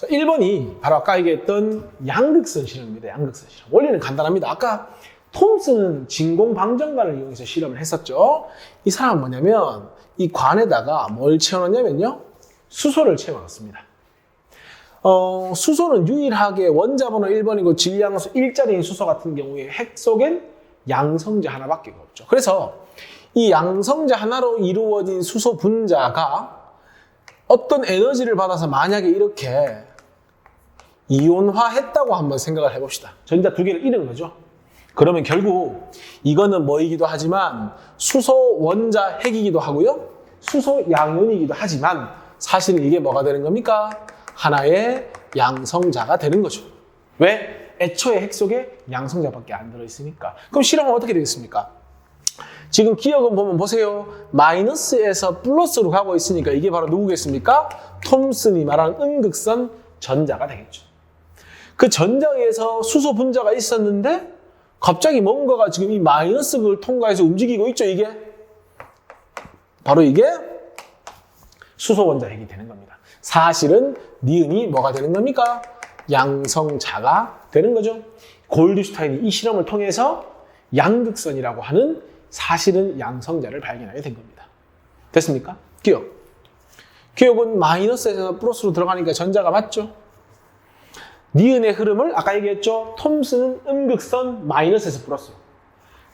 자, 1번이 바로 아까 얘기했던 양극선 실험입니다. 양극선 실험. 원리는 간단합니다. 아까 톰슨은 진공 방정관을 이용해서 실험을 했었죠. 이 사람은 뭐냐면 이 관에다가 뭘 채워넣냐면요. 수소를 채워넣습니다. 어, 수소는 유일하게 원자번호 1번이고 질량수 1짜리인 수소 같은 경우에 핵 속엔 양성자 하나밖에 없죠. 그래서 이 양성자 하나로 이루어진 수소 분자가 어떤 에너지를 받아서 만약에 이렇게 이온화했다고 한번 생각을 해봅시다. 전자 두 개를 잃은 거죠. 그러면 결국 이거는 뭐이기도 하지만 수소 원자 핵이기도 하고요. 수소 양이온이기도 하지만 사실은 이게 뭐가 되는 겁니까? 하나의 양성자가 되는 거죠. 왜? 애초에 핵 속에 양성자밖에 안 들어있으니까. 그럼 실험은 어떻게 되겠습니까? 지금 기억은 보면 보세요. 마이너스에서 플러스로 가고 있으니까 이게 바로 누구겠습니까? 톰슨이 말하는 음극선 전자가 되겠죠. 그 전자에서 수소 분자가 있었는데 갑자기 뭔가가 지금 이 마이너스를 통과해서 움직이고 있죠, 이게? 바로 이게 수소 원자 핵이 되는 겁니다. 사실은 니은이 뭐가 되는 겁니까? 양성자가 되는 거죠. 골드슈타인이 이 실험을 통해서 양극선이라고 하는 사실은 양성자를 발견하게 된 겁니다. 됐습니까? 기억. 기억은 마이너스에서 플러스로 들어가니까 전자가 맞죠? 니은의 흐름을 아까 얘기했죠. 톰슨은 음극선 마이너스에서 플러스.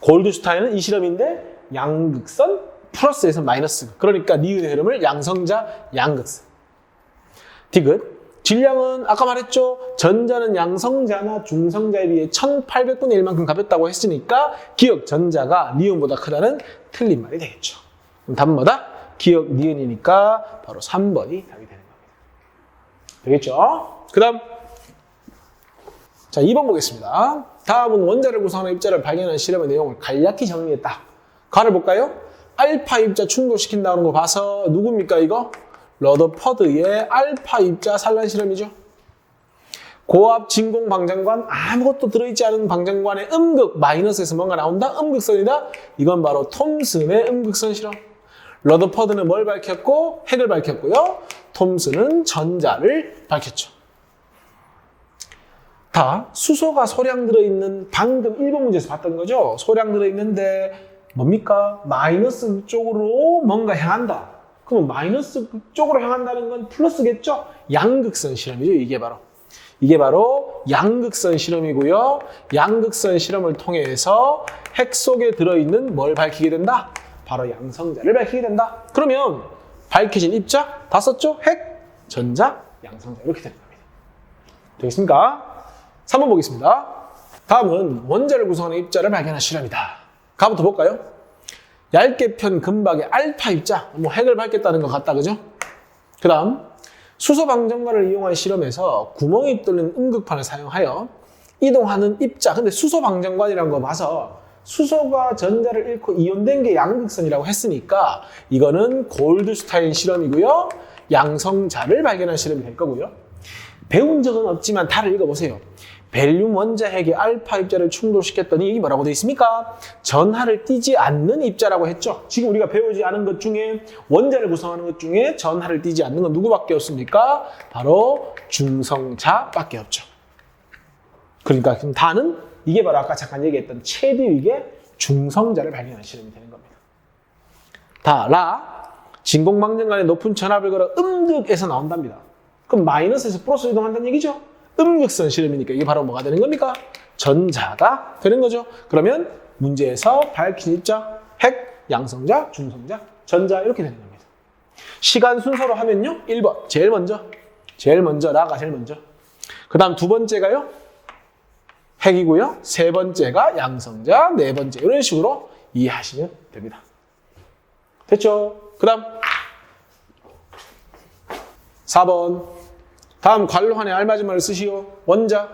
골드슈타인은 이 실험인데 양극선 플러스에서 마이너스. 그러니까 니은의 흐름을 양성자 양극선. 디귿. 질량은 아까 말했죠. 전자는 양성자나 중성자에 비해 1800분의 1만큼 가볍다고 했으니까 기억 전자가 니은보다 크다는 틀린 말이 되겠죠. 그럼 답은 뭐다? 기억 니은이니까 바로 3번이 답이 되는 겁니다. 되겠죠? 그 다음 자 2번 보겠습니다. 다음은 원자를 구성하는 입자를 발견한 실험의 내용을 간략히 정리했다. 가를 볼까요? 알파 입자 충돌시킨다는 거 봐서 누굽니까 이거? 러더퍼드의 알파 입자 산란 실험이죠. 고압 진공 방장관 아무것도 들어있지 않은 방장관의 음극 마이너스에서 뭔가 나온다 음극선이다 이건 바로 톰슨의 음극선 실험 러더퍼드는 뭘 밝혔고 핵을 밝혔고요 톰슨은 전자를 밝혔죠 다 수소가 소량 들어있는 방금 1번 문제에서 봤던 거죠 소량 들어있는데 뭡니까 마이너스 쪽으로 뭔가 향한다 그럼 마이너스 쪽으로 향한다는 건 플러스겠죠 양극선 실험이죠 이게 바로 이게 바로 양극선 실험이고요. 양극선 실험을 통해서 핵 속에 들어있는 뭘 밝히게 된다? 바로 양성자를 밝히게 된다. 그러면 밝혀진 입자 다 썼죠? 핵, 전자, 양성자 이렇게 되는 겁니다. 되겠습니까? 3번 보겠습니다. 다음은 원자를 구성하는 입자를 발견한 실험이다. 가부터 볼까요? 얇게 편 금박의 알파 입자, 뭐 핵을 밝혔다는 것 같다, 그죠? 그 다음 수소 방정관을 이용한 실험에서 구멍이 뚫린 음극판을 사용하여 이동하는 입자. 근데 수소 방정관이라는 거 봐서 수소가 전자를 잃고 이온된 게 양극선이라고 했으니까 이거는 골드슈타인 실험이고요. 양성자를 발견한 실험이 될 거고요. 배운 적은 없지만 다를 읽어보세요. 벨륨 원자핵의 알파 입자를 충돌시켰더니 이게 뭐라고 되어 있습니까? 전하를 띠지 않는 입자라고 했죠. 지금 우리가 배우지 않은 것 중에 원자를 구성하는 것 중에 전하를 띠지 않는 건 누구밖에 없습니까? 바로 중성자밖에 없죠. 그러니까 그럼 다는 이게 바로 아까 잠깐 얘기했던 체드윅의 중성자를 실험이 되는 겁니다. 다, 라, 진공망정 간의 높은 전압을 걸어 음극에서 나온답니다. 그럼 마이너스에서 플러스 이동한다는 얘기죠? 음극선 실험이니까 이게 바로 뭐가 되는 겁니까? 전자가 되는 거죠. 그러면 문제에서 밝힌 입자, 핵, 양성자, 중성자, 전자 이렇게 되는 겁니다. 시간 순서로 하면요. 1번 제일 먼저 제일 먼저 라가 제일 먼저 그 다음 두 번째가요. 핵이고요. 세 번째가 양성자, 네 번째 이런 식으로 이해하시면 됩니다. 됐죠? 그 다음 4번 다음 관로한에 알맞은 말을 쓰시오. 원자,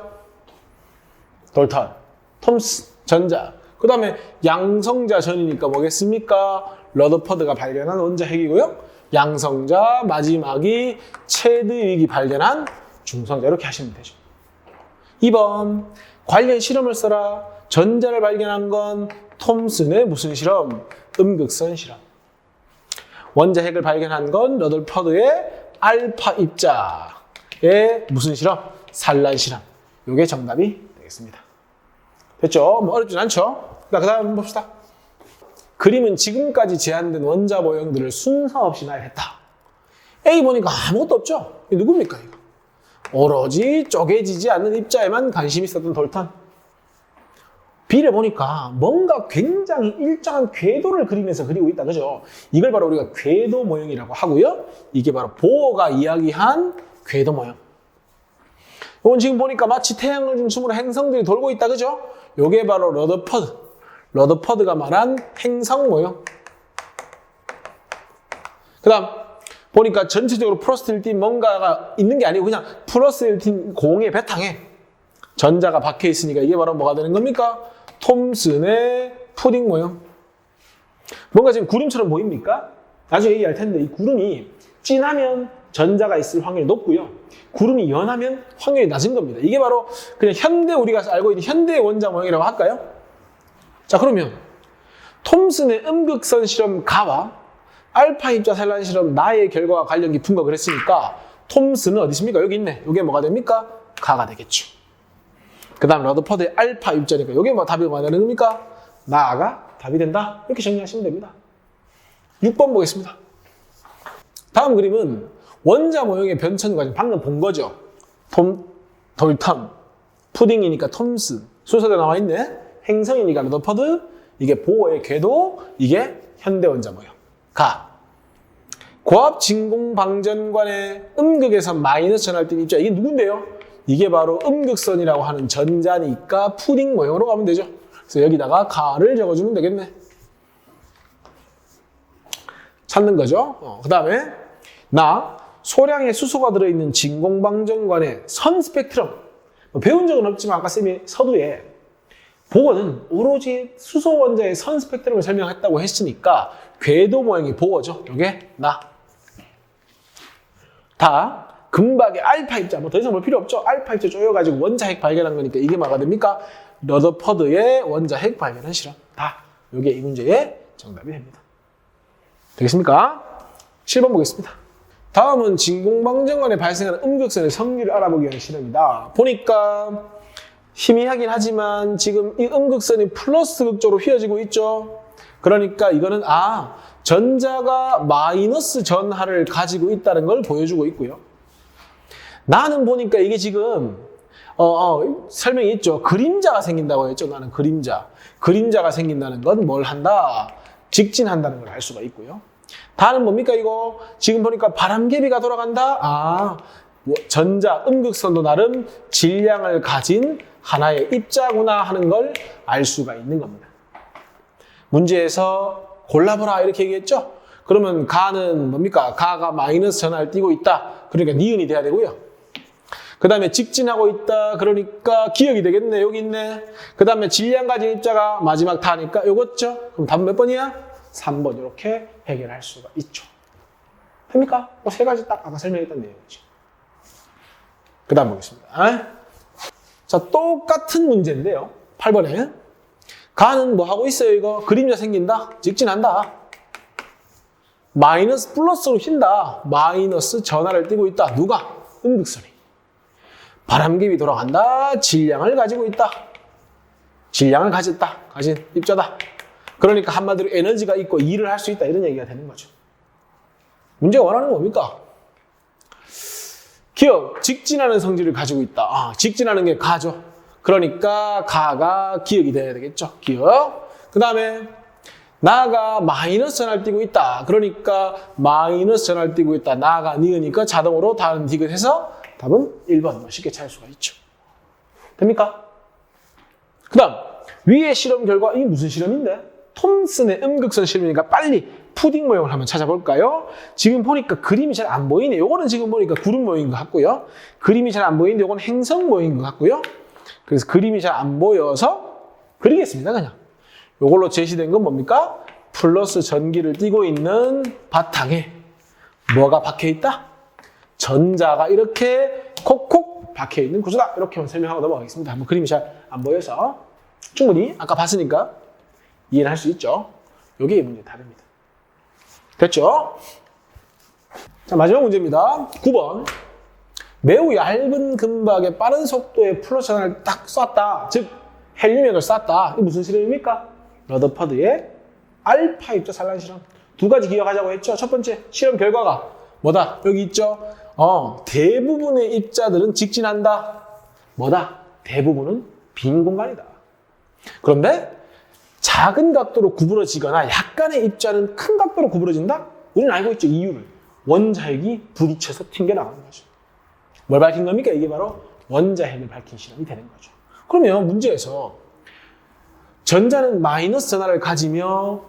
돌탈, 톰스, 전자. 그 다음에 양성자 전이니까 뭐겠습니까? 러더퍼드가 발견한 원자 핵이고요. 양성자, 마지막이 체드윅이 발견한 중성자. 이렇게 하시면 되죠. 2번, 관련 실험을 써라. 전자를 발견한 건 톰슨의 무슨 실험? 음극선 실험. 원자 핵을 발견한 건 러더퍼드의 알파 입자. 예, 무슨 실험? 산란 실험. 요게 정답이 되겠습니다. 됐죠? 뭐 어렵진 않죠? 자, 그 다음 봅시다. 그림은 지금까지 제한된 원자 모형들을 순서 없이 나열했다. A 보니까 아무것도 없죠? 이게 누굽니까, 이거? 오로지 쪼개지지 않는 입자에만 관심이 있었던 돌턴. B를 보니까 뭔가 굉장히 일정한 궤도를 그리면서 그리고 있다. 그죠? 이걸 바로 우리가 궤도 모형이라고 하고요. 이게 바로 보어가 이야기한 궤도 모형. 이건 지금 보니까 마치 태양을 중심으로 행성들이 돌고 있다. 그죠? 요게 바로 러더퍼드. 러더퍼드가 말한 행성 모형. 그 다음, 보니까 전체적으로 1팀 뭔가가 있는 게 아니고 그냥 1팀 공의 배탕에 전자가 박혀 있으니까 이게 바로 뭐가 되는 겁니까? 톰슨의 푸딩 모형. 뭔가 지금 구름처럼 보입니까? 나중에 얘기할 텐데 이 구름이 진하면 전자가 있을 확률이 높고요. 구름이 연하면 확률이 낮은 겁니다. 이게 바로 그냥 현대 우리가 알고 있는 현대 원자 모형이라고 할까요? 자 그러면 톰슨의 음극선 실험 가와 알파 입자 산란 실험 나의 결과와 관련 깊은 거 그랬으니까 톰슨은 어디 있습니까? 여기 있네. 이게 뭐가 됩니까? 가가 되겠죠. 그 다음 러더퍼드의 알파 입자니까 이게 뭐 답이 뭐가 되는 겁니까? 나가 답이 된다. 이렇게 정리하시면 됩니다. 6번 보겠습니다. 다음 그림은 원자 모형의 변천 과정 방금 본 거죠. 톰, 돌턴, 푸딩이니까 톰슨, 순서대로 나와 있네. 행성이니까 러더퍼드, 이게 보어의 궤도, 이게 현대 원자 모형. 가. 고압 진공 방전관의 음극에서 마이너스 전할 때 입자 이게 누군데요? 이게 바로 음극선이라고 하는 전자니까 푸딩 모형으로 가면 되죠. 그래서 여기다가 가를 적어주면 되겠네. 찾는 거죠. 어, 그 다음에 나 소량의 수소가 들어있는 진공방전관의 선 스펙트럼 뭐 배운 적은 없지만 아까 쌤이 서두에 보어는 오로지 수소 원자의 선 스펙트럼을 설명했다고 했으니까 궤도 모양이 보어죠. 요게 나. 다 금박의 알파 입자 뭐 더 이상 볼 필요 없죠. 알파 입자 쪼여가지고 원자 핵 발견한 거니까 이게 뭐가 됩니까? 러더퍼드의 원자 핵 발견한 실험. 다 요게 이 문제의 정답이 됩니다. 되겠습니까? 7번 보겠습니다. 다음은 진공방정관에 발생하는 음극선의 성질을 알아보기 위한 실험이다. 보니까 희미하긴 하지만 지금 이 음극선이 플러스 극적으로 휘어지고 있죠. 그러니까 이거는 아 전자가 마이너스 전하를 가지고 있다는 걸 보여주고 있고요. 나는 보니까 이게 지금 어, 어, 설명이 있죠. 그림자가 생긴다고 했죠. 나는 그림자. 그림자가 생긴다는 건 뭘 한다? 직진한다는 걸 알 수가 있고요. 다는 뭡니까 이거? 지금 보니까 바람개비가 돌아간다? 아, 뭐 전자, 음극선도 나름 질량을 가진 하나의 입자구나 하는 걸 알 수가 있는 겁니다. 문제에서 골라보라 이렇게 얘기했죠? 그러면 가는 뭡니까? 가가 마이너스 전하를 띄고 있다. 그러니까 니은이 돼야 되고요. 그 다음에 직진하고 있다. 그러니까 기억이 되겠네. 여기 있네. 그 다음에 질량 가진 입자가 마지막 타니까 요거죠? 그럼 답은 몇 번이야? 3번 이렇게 해결할 수가 있죠. 됩니까? 뭐세 가지 딱 아까 설명했던 내용이죠. 그 다음 보겠습니다. 자, 똑같은 문제인데요. 8번에. 가는 뭐 하고 있어요, 이거? 그림자 생긴다? 직진한다. 마이너스 플러스로 휜다. 마이너스 전하를 띄고 있다. 누가? 음극선이. 바람개비 돌아간다. 질량을 가지고 있다. 질량을 가졌다. 가진 입자다. 그러니까 한마디로 에너지가 있고 일을 할 수 있다. 이런 얘기가 되는 거죠. 문제가 원하는 건 뭡니까? 기억, 직진하는 성질을 가지고 있다. 아, 직진하는 게 가죠. 그러니까 가가 기억이 돼야 되겠죠. 기억. 그 다음에 나가 마이너스 전화를 띄고 있다. 그러니까 마이너스 전화를 띄고 있다. 나가 니으니까 자동으로 다른 디귿해서 답은 1번 쉽게 찾을 수가 있죠. 됩니까? 그 다음 위의 실험 결과 이게 무슨 실험인데? 톰슨의 음극선 실험이니까 빨리 푸딩 모형을 한번 찾아볼까요? 지금 보니까 그림이 잘 안 보이네. 요거는 지금 보니까 구름 모형인 것 같고요. 그림이 잘 안 보이는데 요건 행성 모형인 것 같고요. 그래서 그림이 잘 안 보여서 그리겠습니다. 그냥. 요걸로 제시된 건 뭡니까? 플러스 전기를 띠고 있는 바탕에 뭐가 박혀 있다? 전자가 이렇게 콕콕 박혀 있는 구조다. 이렇게 한번 설명하고 넘어가겠습니다. 한번 그림이 잘 안 보여서 충분히 아까 봤으니까 이해를 할수 있죠. 요게 이 문제 답입니다. 됐죠? 자, 마지막 문제입니다. 9번. 매우 얇은 금박에 빠른 속도의 전환을 딱 쐈다. 즉 헬륨액을 쐈다. 이게 무슨 실험입니까? 러더퍼드의 알파 입자 산란 실험. 두 가지 기억하자고 했죠. 첫 번째 실험 결과가 뭐다? 여기 있죠. 어, 대부분의 입자들은 직진한다. 뭐다? 대부분은 빈 공간이다. 그런데 작은 각도로 구부러지거나 약간의 입자는 큰 각도로 구부러진다? 우리는 알고 있죠. 이유를. 원자핵이 부딪혀서 튕겨나가는 거죠. 뭘 밝힌 겁니까? 이게 바로 원자핵을 밝힌 실험이 되는 거죠. 그러면 문제에서 전자는 마이너스 전하를 가지며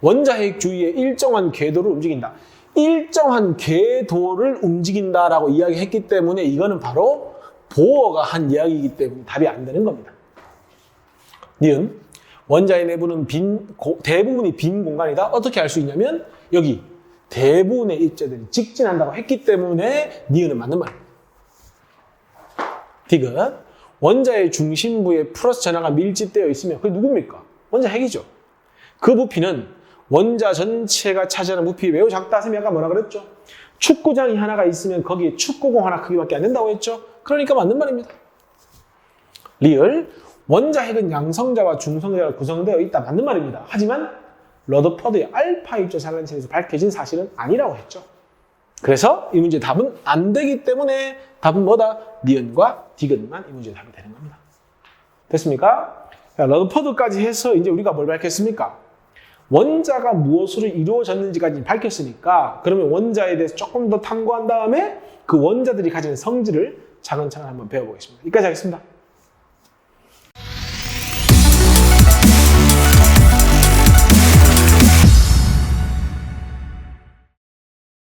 원자핵 주위에 일정한 궤도를 움직인다. 일정한 궤도를 움직인다라고 이야기했기 때문에 이거는 바로 보어가 한 이야기이기 때문에 답이 안 되는 겁니다. 니은 원자의 내부는 빈, 고- 대부분이 빈 공간이다. 어떻게 알 수 있냐면 여기 대부분의 입자들이 직진한다고 했기 때문에 니은은 맞는 말입니다. 원자의 중심부에 플러스 전하가 밀집되어 있으면 그게 누굽니까? 원자 핵이죠. 그 부피는 원자 전체가 차지하는 부피 매우 작다. 선생님이 아까 뭐라 그랬죠? 축구장이 하나가 있으면 거기에 축구공 하나 크기밖에 안 된다고 했죠? 그러니까 맞는 말입니다. 리을 원자 핵은 양성자와 중성자가 구성되어 있다. 맞는 말입니다. 하지만 러더퍼드의 알파 입자 산란체에서 밝혀진 사실은 아니라고 했죠. 그래서 이 문제 답은 안 되기 때문에 답은 뭐다? 니은과 디귿만 이 문제 답이 되는 겁니다. 됐습니까? 자, 러더퍼드까지 해서 이제 우리가 뭘 밝혔습니까? 원자가 무엇으로 이루어졌는지까지 밝혔으니까 그러면 원자에 대해서 조금 더 탐구한 다음에 그 원자들이 가지는 성질을 차근차근 한번 배워보겠습니다. 여기까지 하겠습니다.